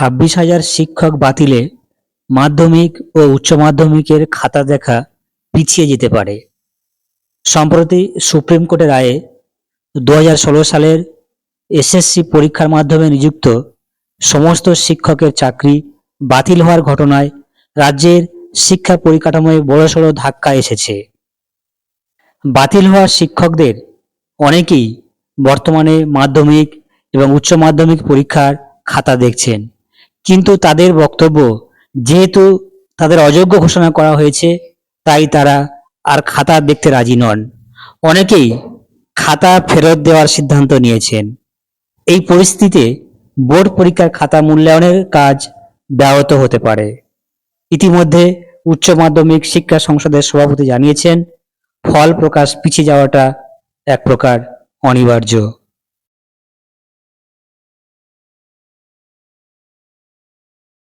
ছাব্বিশ হাজার শিক্ষক বাতিলে মাধ্যমিক ও উচ্চ মাধ্যমিকের খাতা দেখা পিছিয়ে যেতে পারে। সম্প্রতি সুপ্রিম কোর্টের রায়ে দু ষোলো সালের এসএসসি পরীক্ষার মাধ্যমে নিযুক্ত সমস্ত শিক্ষকের চাকরি বাতিল হওয়ার ঘটনায় রাজ্যের শিক্ষা পরিকাঠামোয় বড়সড় ধাক্কা এসেছে। বাতিল হওয়া শিক্ষকদের অনেকেই বর্তমানে মাধ্যমিক এবং উচ্চ মাধ্যমিক পরীক্ষার খাতা দেখছেন। কিন্তু তাদের বক্তব্য যেহেতু তাদের অযোগ্য ঘোষণা করা হয়েছে, তাই তারা আর খাতা দেখতে রাজি নন। অনেকেই খাতা ফেরত দেওয়ার সিদ্ধান্ত নিয়েছেন। এই পরিস্থিতিতে বোর্ড পরীক্ষার খাতা মূল্যায়নের কাজ ব্যাহত হতে পারে। ইতিমধ্যে উচ্চ মাধ্যমিক শিক্ষা সংসদের সভাপতি জানিয়েছেন, ফল প্রকাশ পিছিয়ে যাওয়াটা এক প্রকার অনিবার্য।